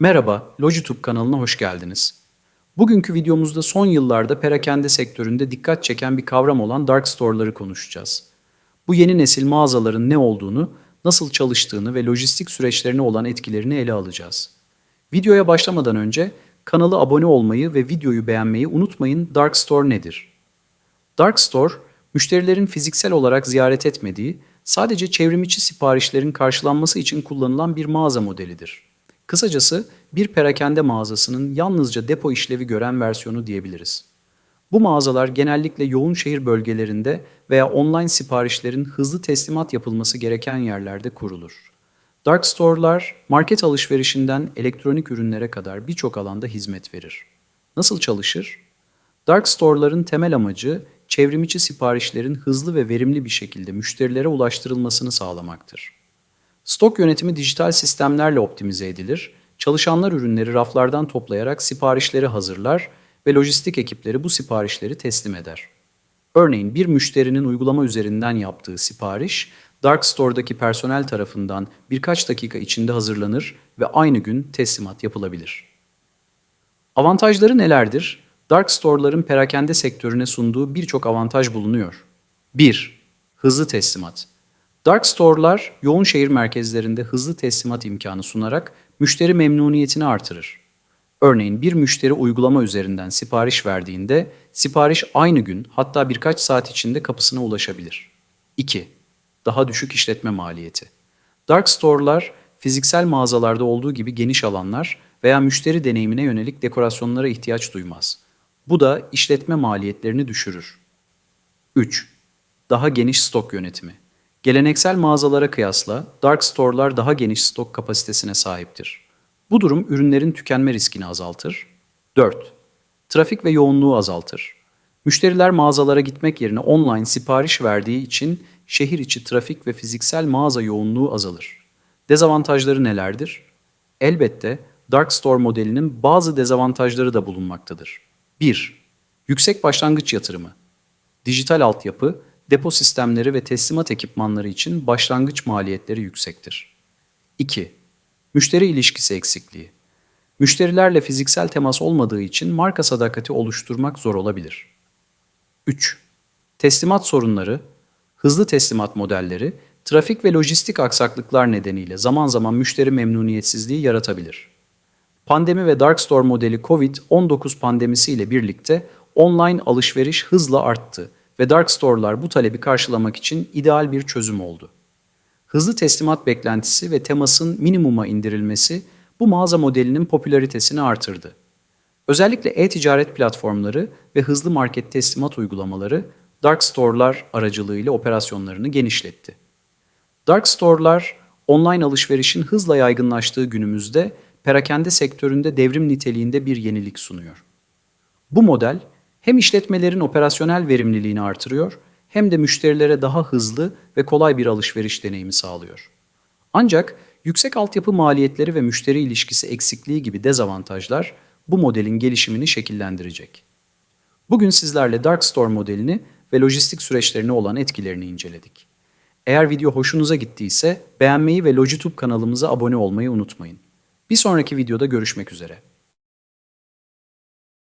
Merhaba, Logitube kanalına hoş geldiniz. Bugünkü videomuzda son yıllarda perakende sektöründe dikkat çeken bir kavram olan dark store'ları konuşacağız. Bu yeni nesil mağazaların ne olduğunu, nasıl çalıştığını ve lojistik süreçlerine olan etkilerini ele alacağız. Videoya başlamadan önce kanala abone olmayı ve videoyu beğenmeyi unutmayın Dark Store nedir? Dark Store, müşterilerin fiziksel olarak ziyaret etmediği, sadece çevrimiçi siparişlerin karşılanması için kullanılan bir mağaza modelidir. Kısacası bir perakende mağazasının yalnızca depo işlevi gören versiyonu diyebiliriz. Bu mağazalar genellikle yoğun şehir bölgelerinde veya online siparişlerin hızlı teslimat yapılması gereken yerlerde kurulur. Dark Store'lar market alışverişinden elektronik ürünlere kadar birçok alanda hizmet verir. Nasıl çalışır? Dark Store'ların temel amacı çevrimiçi siparişlerin hızlı ve verimli bir şekilde müşterilere ulaştırılmasını sağlamaktır. Stok yönetimi dijital sistemlerle optimize edilir, çalışanlar ürünleri raflardan toplayarak siparişleri hazırlar ve lojistik ekipleri bu siparişleri teslim eder. Örneğin bir müşterinin uygulama üzerinden yaptığı sipariş, Dark Store'daki personel tarafından birkaç dakika içinde hazırlanır ve aynı gün teslimat yapılabilir. Avantajları nelerdir? Dark Store'ların perakende sektörüne sunduğu birçok avantaj bulunuyor. 1. Hızlı teslimat. Dark Store'lar yoğun şehir merkezlerinde hızlı teslimat imkanı sunarak müşteri memnuniyetini artırır. Örneğin bir müşteri uygulama üzerinden sipariş verdiğinde sipariş aynı gün hatta birkaç saat içinde kapısına ulaşabilir. 2. Daha düşük işletme maliyeti. Dark Store'lar fiziksel mağazalarda olduğu gibi geniş alanlar veya müşteri deneyimine yönelik dekorasyonlara ihtiyaç duymaz. Bu da işletme maliyetlerini düşürür. 3. Daha geniş stok yönetimi. Geleneksel mağazalara kıyasla dark store'lar daha geniş stok kapasitesine sahiptir. Bu durum ürünlerin tükenme riskini azaltır. 4. Trafik ve yoğunluğu azaltır. Müşteriler mağazalara gitmek yerine online sipariş verdiği için şehir içi trafik ve fiziksel mağaza yoğunluğu azalır. Dezavantajları nelerdir? Elbette dark store modelinin bazı dezavantajları da bulunmaktadır. 1. Yüksek başlangıç yatırımı. Dijital altyapı, depo sistemleri ve teslimat ekipmanları için başlangıç maliyetleri yüksektir. 2. Müşteri ilişkisi eksikliği. Müşterilerle fiziksel temas olmadığı için marka sadakati oluşturmak zor olabilir. 3. Teslimat sorunları, hızlı teslimat modelleri, trafik ve lojistik aksaklıklar nedeniyle zaman zaman müşteri memnuniyetsizliği yaratabilir. Pandemi ve Dark Store modeli COVID-19 pandemisi ile birlikte online alışveriş hızla arttı ve Dark Store'lar bu talebi karşılamak için ideal bir çözüm oldu. Hızlı teslimat beklentisi ve temasın minimuma indirilmesi bu mağaza modelinin popülaritesini artırdı. Özellikle e-ticaret platformları ve hızlı market teslimat uygulamaları Dark Store'lar aracılığıyla operasyonlarını genişletti. Dark Store'lar online alışverişin hızla yaygınlaştığı günümüzde perakende sektöründe devrim niteliğinde bir yenilik sunuyor. Bu model hem işletmelerin operasyonel verimliliğini artırıyor hem de müşterilere daha hızlı ve kolay bir alışveriş deneyimi sağlıyor. Ancak yüksek altyapı maliyetleri ve müşteri ilişkisi eksikliği gibi dezavantajlar bu modelin gelişimini şekillendirecek. Bugün sizlerle Dark Store modelini ve lojistik süreçlerine olan etkilerini inceledik. Eğer video hoşunuza gittiyse beğenmeyi ve Logitube kanalımıza abone olmayı unutmayın. Bir sonraki videoda görüşmek üzere.